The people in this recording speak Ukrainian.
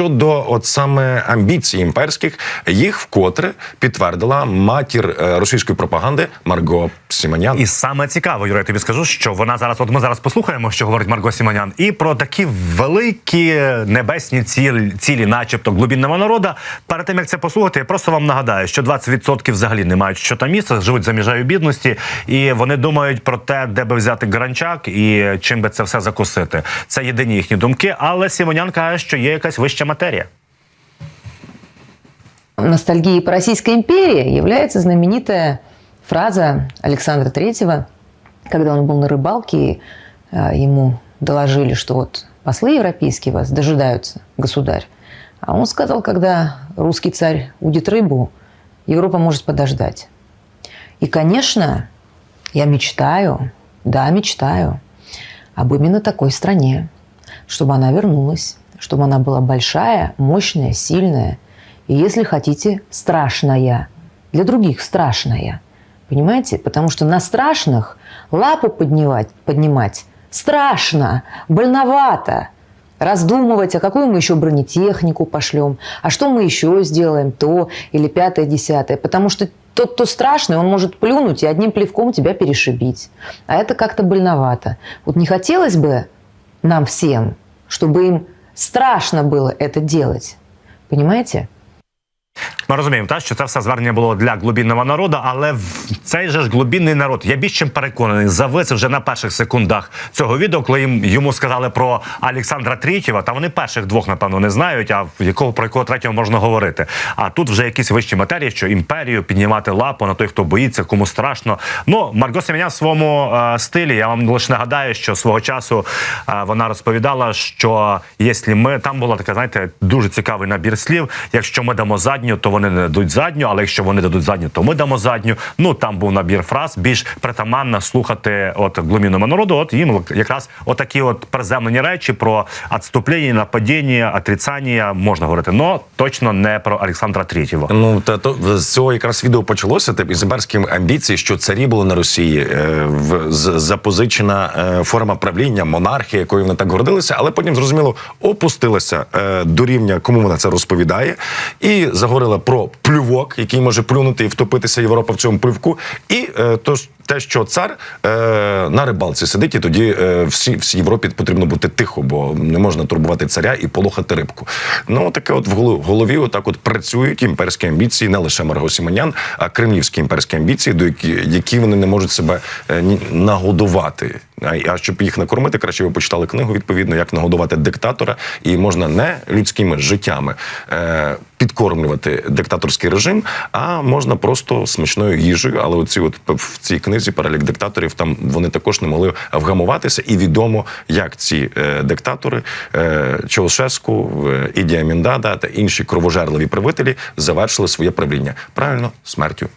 щодо от саме амбіцій імперських, їх вкотре підтвердила матір е, російської пропаганди Марго Сіманян. І саме цікаво, Юрій, тобі скажу, що вона зараз, от ми зараз послухаємо, що говорить Марго Сіманян, і про такі великі небесні цілі, цілі начебто глубінного народу. Перед тим як це послухати, я просто вам нагадаю, що 20% взагалі не мають що там місця, живуть за межею бідності, і вони думають про те, де би взяти гранчак і чим би це все закусити. Це єдині їхні думки. Але Сімонян каже, що є якась вища матерія. ностальгией по Российской империи является знаменитая фраза Александра Третьего, когда он был на рыбалке, и а, ему доложили, что вот послы европейские вас дожидаются, государь. А он сказал, когда русский царь удит рыбу, Европа может подождать. И, конечно, я мечтаю, да, мечтаю об именно такой стране, чтобы она вернулась, чтобы она была большая, мощная, сильная и, если хотите, страшная. Для других страшная. Понимаете? Потому что на страшных лапу поднимать, поднимать страшно, больновато. Раздумывать, а какую мы еще бронетехнику пошлем, а что мы еще сделаем, то или пятое, десятое. Потому что тот, кто страшный, он может плюнуть и одним плевком тебя перешибить. А это как-то больновато. Вот не хотелось бы нам всем, чтобы им страшно было это делать. Понимаете? Ми розуміємо, так, що це все звернення було для глубінного народу, але цей же ж глубінний народ, я більш чим переконаний, завис вже на перших секундах цього відео, коли їм йому сказали про Олександра Третєва, та вони перших двох, напевно, не знають, а якого про якого третього можна говорити. А тут вже якісь вищі матерії, що імперію піднімати лапу на той, хто боїться, кому страшно. Ну, Марго Семеня в своєму е, стилі. Я вам лише нагадаю, що свого часу е, вона розповідала, що якщо ми там була така, знаєте, дуже цікавий набір слів. Якщо ми дамо задню, то вони не дадуть задню, але якщо вони дадуть задню, то ми дамо задню. Ну там був набір фраз більш притаманно слухати от глумінному народу. От їм якраз отакі от приземлені речі про відступлення, нападіння, отрицання можна говорити, но точно не про Олександра Третєва. Ну та то з цього якраз відео почалося. Тип із імперським амбіції, що царі були на Росії, е, в запозичена е, форма правління, монархія, якою вони так гордилися, але потім зрозуміло опустилася е, до рівня, кому вона це розповідає, і заговорила про плювок, який може плюнути і втопитися Європа в цьому плювку, і е, то ж те, що цар е, на рибалці сидить, і тоді е, всі всій Європі потрібно бути тихо, бо не можна турбувати царя і полохати рибку. Ну таке, от в голо- голові, отак от працюють імперські амбіції, не лише Марго Сімонян, а кремлівські імперські амбіції, до які, які вони не можуть себе е, нагодувати. А, а щоб їх накормити, краще ви почитали книгу відповідно, як нагодувати диктатора, і можна не людськими життями е, підкормлювати диктаторський режим, а можна просто смачною їжею. Але оці от в цій книзі перелік диктаторів там вони також не могли вгамуватися, і відомо, як ці е, диктатори е, Чаушеску, е, Ідія Міндада та інші кровожерливі правителі завершили своє правління правильно смертю.